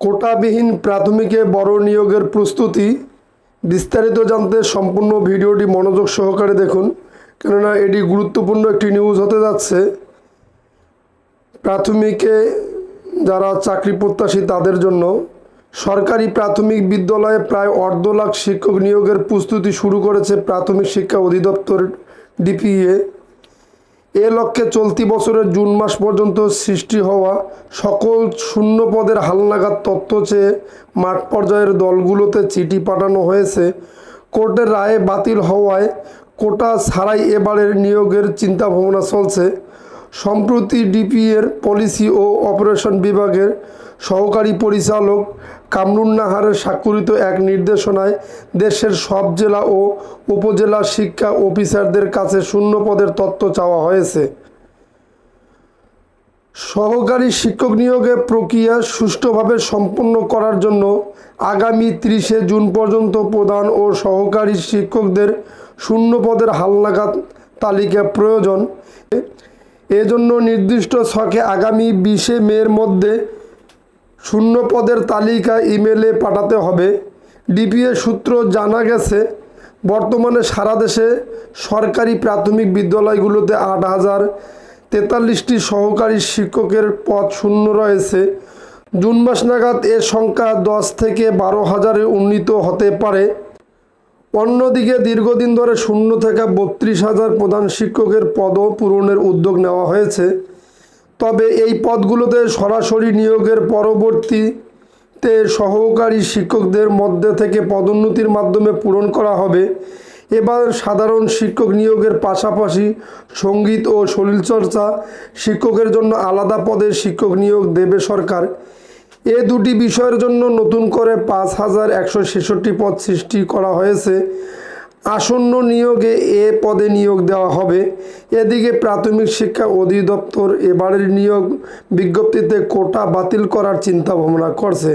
কোটাবিহীন প্রাথমিকে বড় নিয়োগের প্রস্তুতি। বিস্তারিত জানতে সম্পূর্ণ ভিডিওটি মনোযোগ সহকারে দেখুন, কেননা এটি গুরুত্বপূর্ণ একটি নিউজ হতে যাচ্ছে। প্রাথমিকে যারা চাকরি প্রত্যাশী তাদের জন্য সরকারি প্রাথমিক বিদ্যালয়ে প্রায় অর্ধ লাখ শিক্ষক নিয়োগের প্রস্তুতি শুরু করেছে প্রাথমিক শিক্ষা অধিদপ্তর, ডিপিএ। এ লক্ষ্যে চলতি বছরের জুন মাস পর্যন্ত সৃষ্টি হওয়া সকল শূন্য পদের হালনাগাদ তথ্য চেয়ে মাঠ পর্যায়ের দলগুলোতে চিঠি পাঠানো হয়েছে। কোর্টের রায়ে বাতিল হওয়ায় কোটা ছাড়াই এবারের নিয়োগের চিন্তাভাবনা চলছে। সম্প্রতি ডিপিএর পলিসি ও অপারেশন বিভাগের সহকারী পরিচালক কামরুন নাহারের স্বাক্ষরিত এক নির্দেশনায় দেশের সব জেলা ও উপজেলা শিক্ষা অফিসারদের কাছে শূন্য পদের তত্ত্ব চাওয়া হয়েছে। সহকারী শিক্ষক নিয়োগের প্রক্রিয়া সুষ্ঠুভাবে সম্পন্ন করার জন্য আগামী ত্রিশে জুন পর্যন্ত প্রধান ও সহকারী শিক্ষকদের শূন্য পদের হালনাগাদ তালিকা প্রয়োজন। এজন্য নির্দিষ্ট ছকে আগামী বিশে মের মধ্যে শূন্য পদের তালিকা ইমেলে পাঠাতে হবে। ডিপিএ সূত্র জানা গেছে, বর্তমানে সারা দেশে সরকারি প্রাথমিক বিদ্যালয়গুলোতে আট হাজার তেতাল্লিশটি সহকারী শিক্ষকের পদ শূন্য রয়েছে। জুন মাস নাগাদ এ সংখ্যা দশ থেকে বারো হাজারে উন্নীত হতে পারে। অন্যদিকে দীর্ঘদিন ধরে শূন্য থেকে বত্রিশ হাজার প্রধান শিক্ষকের পদও পূরণের উদ্যোগ নেওয়া হয়েছে। তবে এই পদগুলোতে সরাসরি নিয়োগের পরবর্তীতে সহকারী শিক্ষকদের মধ্যে থেকে পদোন্নতির মাধ্যমে পূরণ করা হবে। এবার সাধারণ শিক্ষক নিয়োগের পাশাপাশি সংগীত ও শরীরচর্চা শিক্ষকের জন্য আলাদা পদে শিক্ষক নিয়োগ দেবে সরকার। এ দুটি বিষয়ের জন্য নতুন করে পাঁচ হাজার একশো ছেষট্টি পদ সৃষ্টি করা হয়েছে। আসন্ন নিয়োগে এ পদে নিয়োগ দেওয়া হবে। এদিকে প্রাথমিক শিক্ষা অধিদপ্তর এবারের নিয়োগ বিজ্ঞপ্তিতে কোটা বাতিল করার চিন্তা ভাবনা করছে।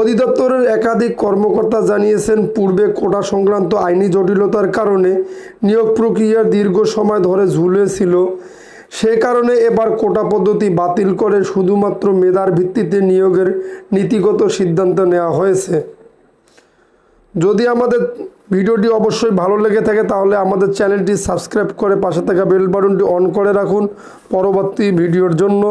অধিদপ্তরের একাধিক কর্মকর্তা জানিয়েছেন, পূর্বে কোটা সংক্রান্ত আইনি জটিলতার কারণে নিয়োগ প্রক্রিয়া দীর্ঘ সময় ধরে ঝুলেছিল সে কারণে এবার কোটা পদ্ধতি বাতিল করে শুধুমাত্র মেধার ভিত্তিতে নিয়োগের নীতিগত সিদ্ধান্ত নেওয়া হয়েছে। যদি আমাদের ভিডিওটি অবশ্যই ভালো লেগে থাকে তাহলে আমাদের চ্যানেলটি সাবস্ক্রাইব করে পাশে থাকা বেল বাটনটি অন করে রাখুন। পরবর্তী ভিডিওর জন্য